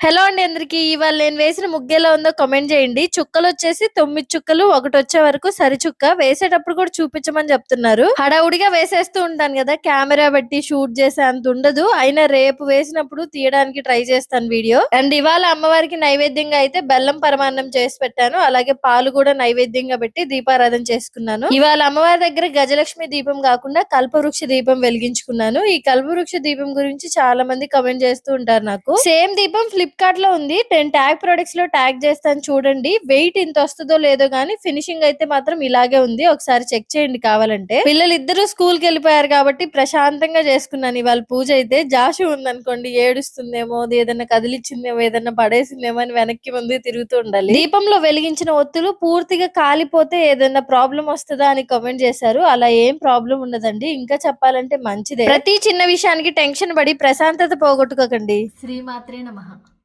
Hello అండి అందరికి. ఇవాళ నేను వేసిన ముగ్గేలా ఉందో కమెంట్ చేయండి. చుక్కలు వచ్చేసి తొమ్మిది చుక్కలు ఒకటి వచ్చే వరకు సరి చుక్క. వేసేటప్పుడు కూడా చూపించమని చెప్తున్నారు. హడావుడిగా వేసేస్తూ ఉంటాను కదా కెమెరా పెట్టి షూట్ చేసే అంత ఉండదు. అయినా రేపు వేసినప్పుడు తీయడానికి ట్రై చేస్తాను వీడియో అండ్ ఇవాళ అమ్మవారికి నైవేద్యంగా అయితే బెల్లం పరమాన్నం చేసి పెట్టాను. అలాగే పాలు కూడా నైవేద్యంగా పెట్టి దీపారాధన చేసుకున్నాను. ఇవాళ అమ్మవారి దగ్గర గజలక్ష్మి దీపం కాకుండా కల్పవృక్ష దీపం వెలిగించుకున్నాను. ఈ కల్పవృక్ష దీపం గురించి చాలా మంది కమెంట్ చేస్తూ ఉంటారు నాకు. సేమ్ దీపం ఫ్లిప్కార్ట్లో ఉంది. టెన్ ట్యాగ్ ప్రొడక్ట్స్లో ట్యాగ్ చేస్తాను చూడండి. వెయిట్ ఇంత వస్తుందో లేదో గానీ ఫినిషింగ్ అయితే మాత్రం ఇలాగే ఉంది. ఒకసారి చెక్ చేయండి కావాలంటే. పిల్లలు ఇద్దరు స్కూల్కి వెళ్ళిపోయారు కాబట్టి ప్రశాంతంగా చేసుకున్నాను ఇవాళ పూజ అయితే. జాషు ఉందనుకోండి ఏడుస్తుందేమో అది ఏదైనా కదిలిచ్చిందేమో ఏదైనా పడేసిందేమో అని వెనక్కి ముందు తిరుగుతూ ఉండాలి. దీపంలో వెలిగించిన ఒత్తులు పూర్తిగా కాలిపోతే ఏదైనా ప్రాబ్లం వస్తుందా అని కామెంట్ చేశారు. అలా ఏం ప్రాబ్లం ఉండదండి. ఇంకా చెప్పాలంటే మంచిదే. ప్రతి చిన్న విషయానికి టెన్షన్ పడి ప్రశాంతత పోగొట్టుకోకండి. శ్రీమాత్రే నమ.